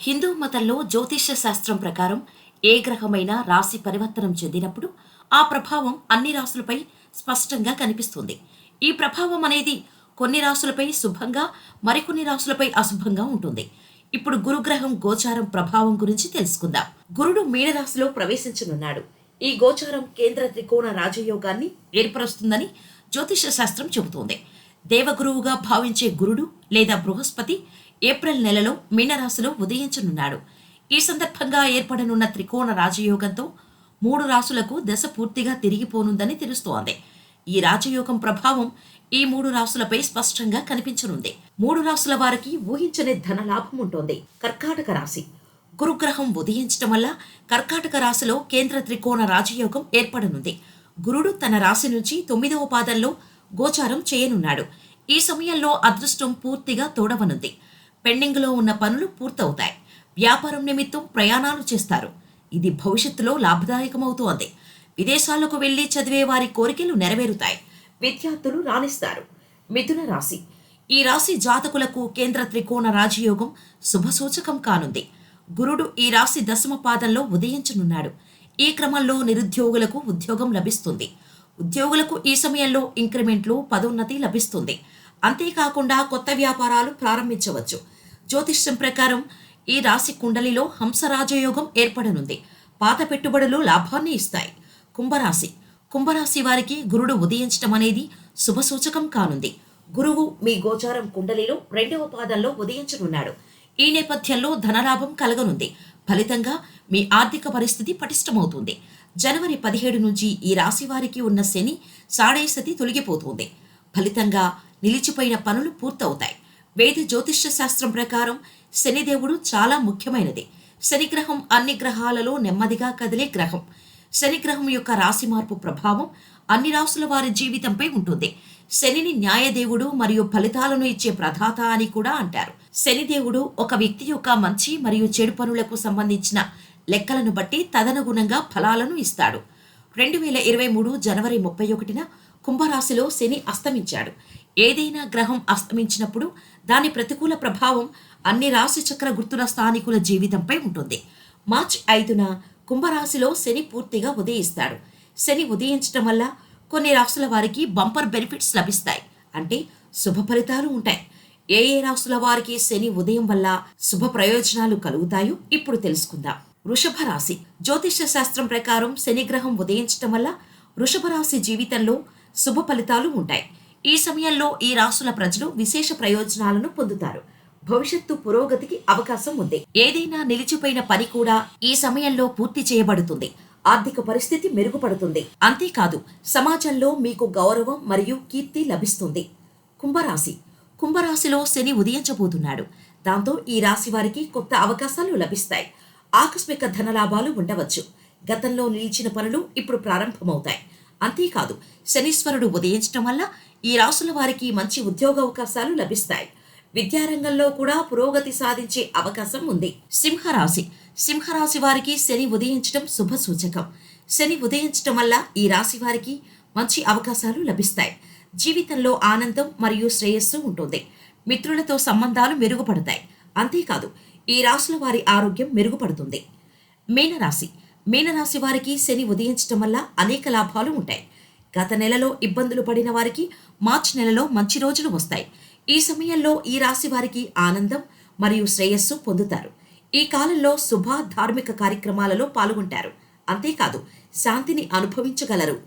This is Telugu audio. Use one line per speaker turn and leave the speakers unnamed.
హిందూ మతంలో జ్యోతిష్య శాస్త్రం ప్రకారం ఏ గ్రహమైనా రాశి పరివర్తనం చెందినప్పుడు ఆ ప్రభావం అన్ని రాశులపై స్పష్టంగా కనిపిస్తుంది. ఈ ప్రభావం అనేది కొన్ని రాశులపై శుభంగా మరికొన్ని రాశులపై అశుభంగా ఉంటుంది. ఇప్పుడు గురుగ్రహం గోచారం ప్రభావం గురించి తెలుసుకుందాం. గురుడు మీనరాశిలో ప్రవేశించనున్నాడు. ఈ గోచారం కేంద్ర త్రికోణ రాజయోగాన్ని ఏర్పరుస్తుందని జ్యోతిష శాస్త్రం చెబుతోంది. దేవగురువుగా భావించే గురుడు లేదా బృహస్పతి ఏప్రిల్ నెలలో మీనరాశిలో ఉదయించనున్నాడు. ఈ సందర్భంగా ఏర్పడనున్న త్రికోణ రాజయోగంతో మూడు రాశులకు దశ పూర్తిగా తిరిగిపోనుందని తెలుస్తోంది. ఈ రాజయోగం ప్రభావం ఈ మూడు రాశులపై స్పష్టంగా కనిపించనుంది. మూడు రాశుల వారికి ఊహించని ధన లాభం ఉంటుంది. కర్కాటక రాశి. గురుగ్రహం ఉదయించటం వల్ల కర్కాటక రాశిలో కేంద్ర త్రికోణ రాజయోగం ఏర్పడనుంది. గురుడు తన రాశి నుంచి తొమ్మిదవ పాదంలో గోచారం చేయనున్నాడు. ఈ సమయంలో అదృష్టం పూర్తిగా తోడవనుంది. పెండింగ్లో ఉన్న పనులు పూర్తవుతాయి. వ్యాపారం నిమిత్తం ప్రయాణాలు చేస్తారు. ఇది భవిష్యత్తులో లాభదాయకమవుతోంది. విదేశాలకు వెళ్ళి చదివే వారి కోరికలు నెరవేరుతాయి. విద్యార్థులు రాణిస్తారు. మిథున రాశి. ఈ రాశి జాతకులకు కేంద్ర త్రికోణ రాజయోగం శుభసూచకం కానుంది. గురుడు ఈ రాశి దశమ పాదంలో ఉదయించనున్నాడు ఈ క్రమంలో నిరుద్యోగులకు ఉద్యోగం లభిస్తుంది. ఉద్యోగులకు ఈ సమయంలో ఇంక్రిమెంట్లు పదోన్నతి లభిస్తుంది. అంతేకాకుండా కొత్త వ్యాపారాలు ప్రారంభించవచ్చు. జ్యోతిష్యం ప్రకారం ఈ రాశి కుండలిలో హంసరాజయోగం ఏర్పడనుంది. పాత పెట్టుబడులు లాభాన్ని ఇస్తాయి. కుంభరాశి. కుంభరాశి వారికి గురుడు ఉదయించటం అనేది శుభసూచకం కానుంది. గురువు మీ గోచారం కుండలిలో రెండవ పాదంలో ఉదయించనున్నాడు. ఈ నేపథ్యంలో ధనలాభం కలగనుంది. ఫలితంగా మీ ఆర్థిక పరిస్థితి పటిష్టమవుతుంది. జనవరి పదిహేడు నుంచి ఈ రాశి వారికి ఉన్న శని సాడేసతి తొలగిపోతుంది. ఫలితంగా నిలిచిపోయిన పనులు పూర్తవుతాయి. వేద జ్యోతిష్య శాస్త్రం ప్రకారం శనిదేవుడు చాలా ముఖ్యమైనది. శనిగ్రహం అన్ని గ్రహాలలో నెమ్మదిగా కదిలే గ్రహం. శనిగ్రహం యొక్క రాశి మార్పు ప్రభావం అన్ని రాసుల వారి జీవితంపై ఉంటుంది. శనిని న్యాయదేవుడు మరియు ఫలితాలను ఇచ్చే ప్రధాత అని కూడా అంటారు. శనిదేవుడు ఒక వ్యక్తి యొక్క మంచి మరియు చెడు పనులకు సంబంధించిన లెక్కలను బట్టి తదనుగుణంగా ఫలాలను ఇస్తాడు. రెండు వేల ఇరవై మూడు జనవరి ముప్పై ఒకటిన కుంభరాశిలో శని అస్తమించాడు. ఏదైనా గ్రహం అస్తమించినప్పుడు దాని ప్రతికూల ప్రభావం అన్ని రాశి చక్ర గుర్తుల స్థానికుల జీవితంపై ఉంటుంది. మార్చ్ ఐదున కుంభరాశిలో శని పూర్తిగా ఉదయిస్తాడు. శని ఉదయించటం వల్ల కొన్ని రాశుల వారికి బంపర్ బెనిఫిట్స్ లభిస్తాయి. అంటే శుభ ఫలితాలు ఉంటాయి. ఏ ఏ రాశుల వారికి శని ఉదయం వల్ల శుభ ప్రయోజనాలు కలుగుతాయో ఇప్పుడు తెలుసుకుందాం. వృషభ రాశి. జ్యోతిష శాస్త్రం ప్రకారం శని గ్రహం ఉదయించటం వల్ల వృషభ రాశి జీవితంలో శుభ ఫలితాలు ఉంటాయి. ఈ సమయంలో ఈ రాశుల ప్రజలు విశేష ప్రయోజనాలను పొందుతారు. భవిష్యత్తు పురోగతికి అవకాశం ఉంది. ఏదైనా నిలిచిపోయిన పని కూడా ఈ సమయంలో పూర్తి చేయబడుతుంది. ఆర్థిక పరిస్థితి మెరుగుపడుతుంది. అంతేకాదు సమాజంలో మీకు గౌరవం మరియు కీర్తి లభిస్తుంది. కుంభరాశి. కుంభరాశిలో శని ఉదయించబోతున్నాడు. దాంతో ఈ రాశి వారికి కొత్త అవకాశాలు లభిస్తాయి. ఆకస్మిక ధనలాభాలు ఉండవచ్చు. గతంలో నిలిచిన పనులు ఇప్పుడు ప్రారంభమవుతాయి. అంతేకాదు శనీశ్వరుడు ఉదయించడం వల్ల ఈ రాశుల వారికి మంచి ఉద్యోగ అవకాశాలు లభిస్తాయి. విద్యారంగంలో కూడా పురోగతి సాధించే అవకాశం ఉంది. సింహరాశి. సింహరాశి వారికి శని ఉదయించడం శుభ సూచకం. శని ఉదయించడం వల్ల ఈ రాశి వారికి మంచి అవకాశాలు లభిస్తాయి. జీవితంలో ఆనందం మరియు శ్రేయస్సు ఉంటుంది. మిత్రులతో సంబంధాలు మెరుగుపడతాయి. అంతేకాదు ఈ రాశుల వారి ఆరోగ్యం మెరుగుపడుతుంది. మీనరాశి. మీనరాశి వారికి శని ఉదయించడం వల్ల అనేక లాభాలు ఉంటాయి. గత నెలలో ఇబ్బందులు పడిన వారికి మార్చి నెలలో మంచి రోజులు వస్తాయి. ఈ సమయంలో ఈ రాశి వారికి ఆనందం మరియు శ్రేయస్సు పొందుతారు. ఈ కాలంలో శుభ ధార్మిక కార్యక్రమాలలో పాల్గొంటారు. అంతేకాదు శాంతిని అనుభవించగలరు.